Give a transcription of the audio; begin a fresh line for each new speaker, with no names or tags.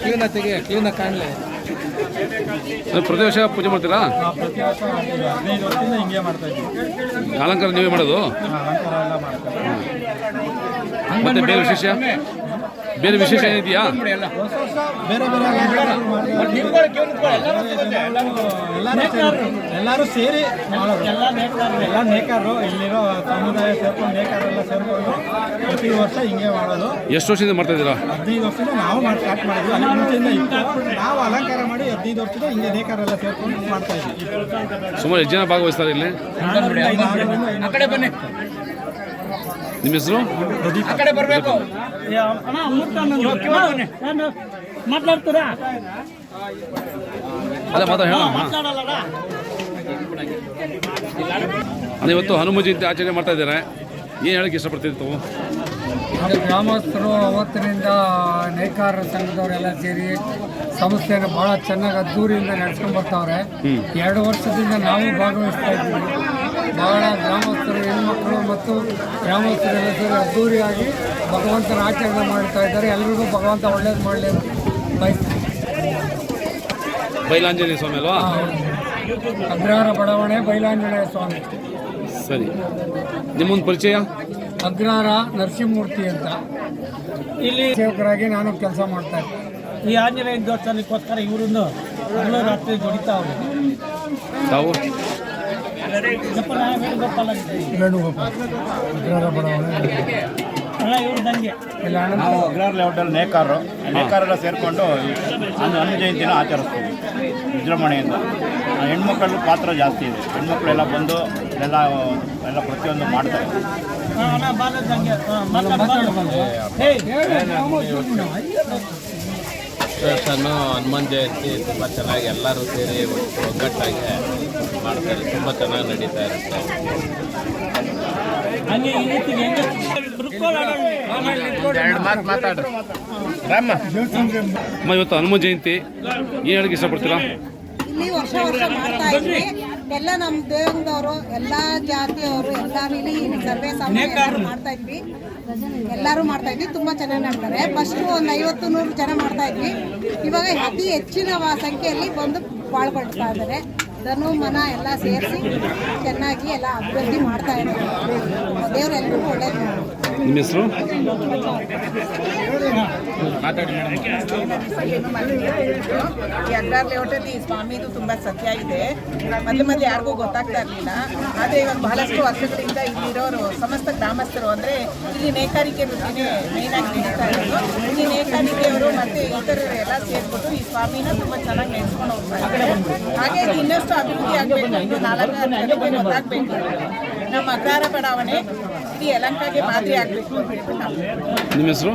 Clean ತೆಗೆ clean ಕಾಣಲಿ.
ಪ್ರತಿ ವರ್ಷ ಪೂಜೆ ಮಾಡ್ತೀರಾ?
ಪ್ರತಿ ವರ್ಷ ಮಾಡ್ತೀವಿ. ಹದಿನೈದು ವರ್ಷದಿಂದ ಹಿಂಗೆ ಮಾಡ್ತಾ ಇದ್ವಿ
ಅಲಂಕಾರ ನೀವೇ ಮಾಡೋದು?
ಅಲಂಕಾರ ಎಲ್ಲ ಮಾಡ್ತಾರೆ
ಮತ್ತೆ ಬೇರೆ ವಿಶೇಷ? ಬೇರೆ ವಿಶೇಷ ಏನಿದೆಯಾ?
ಬೇರೆ. ಎಲ್ಲರೂ ಸೇರಿ ಎಲ್ಲರೂ ಸೇರಿ ಮಾಡೋದು. ಎಲ್ಲ ನೇಕಾರರು. ಇಲ್ಲಿರೋ ಸಮುದಾಯ ಸೇರ್ಕೊಂಡು ನೇಕಾರೆಲ್ಲ ಸೇರ್ಕೊಂಡು ಪ್ರತಿ ವರ್ಷ ಹಿಂಗೆ ಮಾಡೋದು.
ಎಷ್ಟು ವರ್ಷದಿಂದ ಮಾಡ್ತಾ ಇದ್ದೀರಾ?
ಹದಿನೈದು ವರ್ಷದಿಂದ ನಾವು ಮಾಡಿ ಸ್ಟಾರ್ಟ್ ಮಾಡಿದ್ವಿ. ಅಲ್ಲಿ ಮುಂಚೆಯಿಂದ ಇತ್ತು. ನಾವು ಅಲಂಕಾರ ಮಾಡಿ ಹದಿನೈದು ವರ್ಷದ ಹಿಂಗೆ ನೇಕಾರೆಲ್ಲ ಸೇರ್ಕೊಂಡು ಮಾಡ್ತಾ ಇದ್ವಿ.
ಸುಮಾರು ಎಷ್ಟು ಜನ ಭಾಗವಹಿಸ್ತಾರೆ ಇಲ್ಲಿ?
ಬನ್ನಿ.
ನಿಮ್ಮ ಹೆಸರು?
ಮಾತಾಡ್ತೀರಾ?
ಹೇಳಮ್ಮ. ಇವತ್ತು ಹನುಮ ಜಯಂತಿ ಆಚರಣೆ ಮಾಡ್ತಾ ಇದ್ದಾರೆ. ಏನು ಹೇಳಕ್ಕೆ ಇಷ್ಟಪಡ್ತೀರಿ ತಾವು
ನಮ್ಮ ಗ್ರಾಮಸ್ಥರು ಅವತ್ತಿನಿಂದ ನೇಕಾರರ ಸಂಘದವರೆಲ್ಲ ಸೇರಿ ಸಂಸ್ಥೆಯನ್ನು ಭಾಳ ಚೆನ್ನಾಗಿ ಅದ್ದೂರಿಯಿಂದ ನಡ್ಸ್ಕೊಂಡ್ ಬರ್ತಾವ್ರೆ. ಎರಡು ವರ್ಷದಿಂದ ನಾವು ಭಾಗವಹಿಸ್ತಾ ಇದ್ದೀವಿ. ಬಹಳ ಗ್ರಾಮಸ್ಥರು ಹೆಣ್ಮಕ್ಳು ಮತ್ತು ಗ್ರಾಮಸ್ಥರೆಲ್ಲ ಸೇರಿ ಅದ್ದೂರಿಯಾಗಿ ಭಗವಂತನ ಆಚರಣೆ ಮಾಡ್ತಾ ಇದ್ದಾರೆ. ಎಲ್ರಿಗೂ ಭಗವಂತ ಒಳ್ಳೇದು ಮಾಡಲಿ ಅಂತ ಬಯಸ್ತೀನಿ.
ಬೈಲಾಂಜನೇಯ ಸ್ವಾಮಿ ಅಲ್ವಾ?
ಅಗ್ರಹಾರ ಬಡಾವಣೆ ಬೈಲಾಂಜನೇಯ ಸ್ವಾಮಿ.
ಸರಿ. ನಿಮ್ಮೊಂದು ಪರಿಚಯ?
ಅಗ್ರಹಾರ ನರಸಿಂಹಮೂರ್ತಿ ಅಂತ. ಇಲ್ಲಿ ಸೇವಕರಾಗಿ ನಾನು ಕೆಲಸ ಮಾಡ್ತಾ ಇದ್ದೀನಿ
ಈ ಆಂಜನೇಯ ದೇವಸ್ಥಾನಕ್ಕೋಸ್ಕರ ಇವರನ್ನು ರಾತ್ರಿ ಯಪ್ಪ ನಾನು ವೇಣುಗೋಪಾಲ್
ಅಗ್ರಹಾರ ಬಡಾವಣೆ
ನಾವು ಅಗ್ರಹಾರ ನೇಕಾರರು. ನೇಕಾರೆಲ್ಲ ಸೇರಿಕೊಂಡು ಹನು ಜಯಂತಿನ ಆಚರಿಸ್ತೀವಿ ವಿಜೃಂಭಣೆಯಿಂದ. ಹೆಣ್ಮಕ್ಳ ಪಾತ್ರ ಜಾಸ್ತಿ ಇದೆ. ಹೆಣ್ಮಕ್ಳೆಲ್ಲ ಬಂದು ಎಲ್ಲ ಎಲ್ಲ ಪ್ರತಿಯೊಂದು ಮಾಡ್ತಾರೆ.
ದೇವಸ್ಥಾನ ಹನುಮಾನ್ ಜಯಂತಿ ತುಂಬ ಚೆನ್ನಾಗಿ ಎಲ್ಲರೂ ಸೇರಿ ಒಗ್ಗಟ್ಟಾಗಿ ಮಾಡ್ತಾರೆ. ತುಂಬ ಚೆನ್ನಾಗಿ ನಡೀತಾ ಇರುತ್ತೆ.
ಅಮ್ಮ ಇವತ್ತು ಹನುಮ ಜಯಂತಿ. ಏನು ಹೇಳಕ್ಕೆ ಇಷ್ಟಪಡ್ತೀರಾ?
ಇಲ್ಲಿ ವರ್ಷ ವರ್ಷ ಮಾಡ್ತಾ ಇದ್ವಿ. ಎಲ್ಲ ನಮ್ಮ ದೇವದವರು ಎಲ್ಲ ಜಾತಿಯವರು ಎಲ್ಲರೂ ಇಲ್ಲಿ ಸರ್ವೇ ಸಾಮಾನ್ಯ ಮಾಡ್ತಾ ಇದ್ವಿ. ಎಲ್ಲರೂ ಮಾಡ್ತಾ ಇದ್ವಿ ತುಂಬಾ ಚೆನ್ನಾಗಿ ಮಾಡ್ತಾರೆ. ಫಸ್ಟ್ ಒಂದು ಐವತ್ತು ನೂರು ಜನ ಮಾಡ್ತಾ ಇದ್ವಿ. ಇವಾಗ ಅತಿ ಹೆಚ್ಚಿನ ಸಂಖ್ಯೆಯಲ್ಲಿ ಬಂದು ಪಾಲ್ಗೊಳ್ತಾ ಇದ್ದಾರೆ. ಧನು ಮನ ಎಲ್ಲ ಸೇರಿಸಿ ಚೆನ್ನಾಗಿ ಎಲ್ಲ ಅಭಿವೃದ್ಧಿ ಮಾಡ್ತಾ ಇದ್ದಾರೆ. ದೇವ್ರು ಎಲ್ರಿಗೂ ಒಳ್ಳೇದು.
ನಿಮ್ಮ ಹೆಸರು?
ಈ ಅಗ್ರಾರ್ ಲೇಔಟಲ್ಲಿ ಈ ಸ್ವಾಮಿದು ತುಂಬಾ ಸತ್ಯ ಇದೆ. ಮೊದಲು ಮೊದಲು ಯಾರಿಗೂ ಗೊತ್ತಾಗ್ತಾ ಇರಲಿಲ್ಲ. ಆದರೆ ಇವಾಗ ಬಹಳಷ್ಟು ವರ್ಷಗಳಿಂದ ಇಲ್ಲಿರೋರು ಸಮಸ್ತ ಗ್ರಾಮಸ್ಥರು ಅಂದರೆ ಇಲ್ಲಿ ನೇಕಾರಿಕೆ ವೃತ್ತಿನೇ ಮೇನ್ ಆಗಿ ನಡೀತಾ ಇರೋದು. ಇಲ್ಲಿ ನೇಕಾರಿಕೆಯವರು ಮತ್ತೆ ಇತರರು ಎಲ್ಲ ಸೇರ್ಬಿಟ್ಟು ಈ ಸ್ವಾಮಿನ ತುಂಬಾ ಚೆನ್ನಾಗಿ ನಡೆಸ್ಕೊಂಡು ಹೋಗ್ತಾರೆ ಇದ್ದಾರೆ. ಹಾಗೆ ಇದು ಇನ್ನಷ್ಟು ಅಭಿವೃದ್ಧಿ ಆಗಬೇಕು ಇನ್ನು ನಾಲ್ಕು ಗೊತ್ತಾಗಬೇಕು. ನಮ್ಮ ಅಗ್ರಹಾರ ಬಡಾವಣೆ ಇಡೀ ಯಲಂಕಾಗೆ ಮಾದರಿ ಆಗಬೇಕು
ನಿಮ್ಮ ಹೆಸರು?